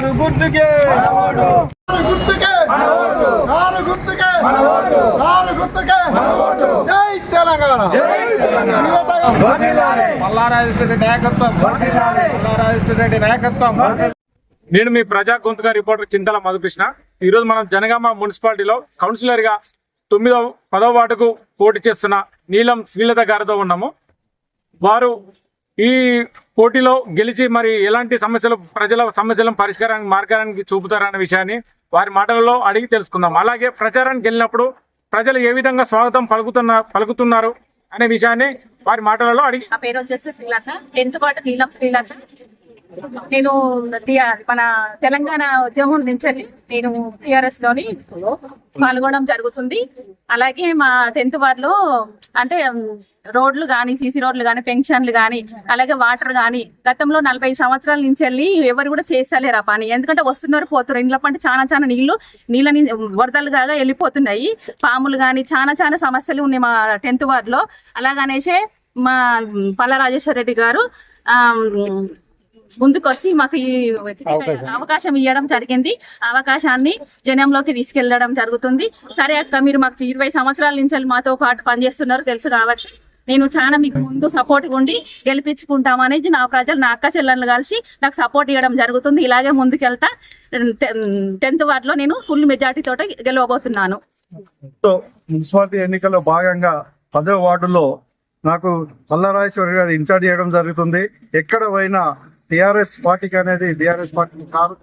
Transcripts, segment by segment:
Car గుర్తుకే. గుర్తుకే. Car గుర్తుకే. కారు గుర్తుకే. జై తెలంగాణ. మల్లారాజేశ్వర నాయకత్వం. మల్లారాజేశ్వర నాయకత్వం. నేను మీ ప్రజా గొంతుగా రిపోర్టర్ చింతల మధుకృష్ణ. ఈ రోజు మనం జనగామ మున్సిపాలిటీలో కౌన్సిలర్గా తొమ్మిదవ పదవ వార్డుకు పోటీ చేస్తున్న నీలం శ్రీలత గారితో ఉన్నాము. వారు ఈ పోటీలో గెలిచి మరి ఎలాంటి సమస్యలు ప్రజల సమస్యలను పరిష్కారానికి మార్గానికి చూపుతారన్న విషయాన్ని వారి మాటలలో అడిగి తెలుసుకుందాం. అలాగే ప్రచారానికి వెళ్ళినప్పుడు ప్రజలు ఏ విధంగా స్వాగతం పలుకుతున్న పలుకుతున్నారు అనే విషయాన్ని వారి మాటలలో అడిగి నా పేరు వచ్చేసి శ్రీలత. టెన్త్ పాటు నీలం శ్రీలత. నేను మన తెలంగాణ ఉద్యమం నుంచి నేను టిఆర్ఎస్లోని పాల్గొనడం జరుగుతుంది. అలాగే మా టెన్త్ వార్డులో అంటే రోడ్లు కానీ సీసీ రోడ్లు కానీ పెన్షన్లు కానీ అలాగే వాటర్ కానీ గతంలో నలభై సంవత్సరాల నుంచి వెళ్ళి ఎవరు కూడా చేస్తలేరు ఆ పని. ఎందుకంటే వస్తున్నారు పోతున్నారు. ఇంట్లో పంటే చాలా చాలా నీళ్ళు నీళ్ళ వరదలు వరదలుగా వెళ్ళిపోతున్నాయి. పాములు కానీ చాలా చాలా సమస్యలు ఉన్నాయి మా టెన్త్ వార్డులో. అలాగనేసే మా ఉమ్, రాజేశ్వర రెడ్డి గారు ఆ, ముందుకొచ్చి మాకు ఈ అవకాశం. ఇవ్వడం జరిగింది. అవకాశాన్ని జనంలోకి తీసుకెళ్ళడం జరుగుతుంది. సరే అక్క మీరు మాకు ఇరవై సంవత్సరాల నుంచి మాతో పాటు పనిచేస్తున్నారు తెలుసు కాబట్టి. నేను చాలా మీకు ముందు సపోర్ట్ ఉండి గెలిపించుకుంటామనేది నా ప్రజలు నా అక్క చెల్లెళ్ళు కలిసి నాకు సపోర్ట్ ఇవ్వడం జరుగుతుంది. ఇలాగే ముందుకెళ్తా. టెన్త్ వార్డులో నేను ఫుల్ మెజార్టీ తోట గెలవబోతున్నాను. మున్సిపాలిటీ ఎన్నికల్లో భాగంగా పదవ వార్డులో నాకు పల్లరాజేశ్వరి గారు ఇన్ఛార్జ్ చేయడం జరుగుతుంది. ఎక్కడ పోయినా టిఆర్ఎస్ పార్టీకి అనేది టిఆర్ఎస్ పార్టీకి కారు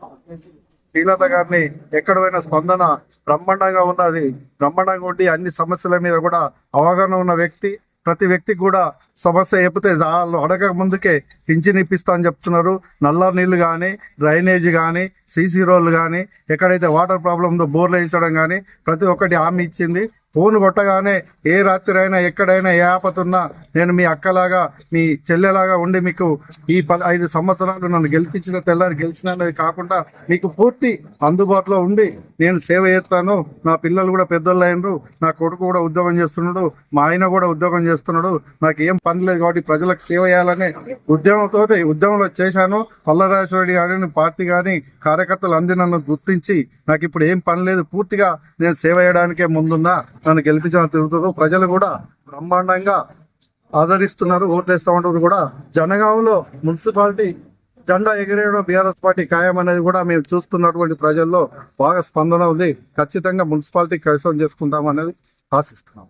శ్రీలత గారిని ఎక్కడ స్పందన బ్రహ్మాండంగా ఉన్నది. బ్రహ్మాండంగా ఉండి అన్ని సమస్యల మీద కూడా అవగాహన ఉన్న వ్యక్తి ప్రతి వ్యక్తికి కూడా సమస్య చెప్తే వాళ్ళు అడగక ముందుకే పింఛన్ ఇప్పిస్తా అని చెప్తున్నారు. నల్ల నీళ్ళు కానీ డ్రైనేజ్ కానీ సీసీ రోడ్లు కానీ ఎక్కడైతే వాటర్ ప్రాబ్లం ఉందో బోర్లు వేయించడం కానీ ప్రతి ఒక్కటి హామీ ఇచ్చింది. ఫోన్ కొట్టగానే ఏ రాత్రి అయినా ఎక్కడైనా ఏ ఆపతున్నా నేను మీ అక్కలాగా మీ చెల్లెలాగా ఉండి మీకు ఈ పద ఐదు సంవత్సరాలు నన్ను గెలిపించిన తెల్లారి గెలిచిన అనేది కాకుండా మీకు పూర్తి అందుబాటులో ఉండి నేను సేవ చేస్తాను. నా పిల్లలు కూడా పెద్దోళ్ళు అయినరు నా కొడుకు కూడా ఉద్యోగం చేస్తున్నాడు మా ఆయన కూడా ఉద్యోగం చేస్తున్నాడు. నాకు ఏం పని లేదు కాబట్టి ప్రజలకు సేవ చేయాలనే ఉద్యమంతో ఉద్యమంలో చేశాను. పల్లరాజేశ్వరరెడ్డి గారిని పార్టీ కానీ కార్యకర్తలు అంది నన్ను గుర్తించి నాకు ఇప్పుడు ఏం పని లేదు పూర్తిగా నేను సేవ చేయడానికే ముందున్నా. నన్ను గెలిపించాలని తిరుగుతుందో ప్రజలు కూడా బ్రహ్మాండంగా ఆదరిస్తున్నారు ఓట్లేస్తా ఉంటారు కూడా. జనగాంలో మున్సిపాలిటీ జెండా ఎగిరేయడం బీఆర్ఎస్ పార్టీ ఖాయం అనేది కూడా మేము చూస్తున్నటువంటి ప్రజల్లో బాగా స్పందన ఉంది. ఖచ్చితంగా మున్సిపాలిటీ కైసం చేసుకుందాం అనేది ఆశిస్తున్నాం.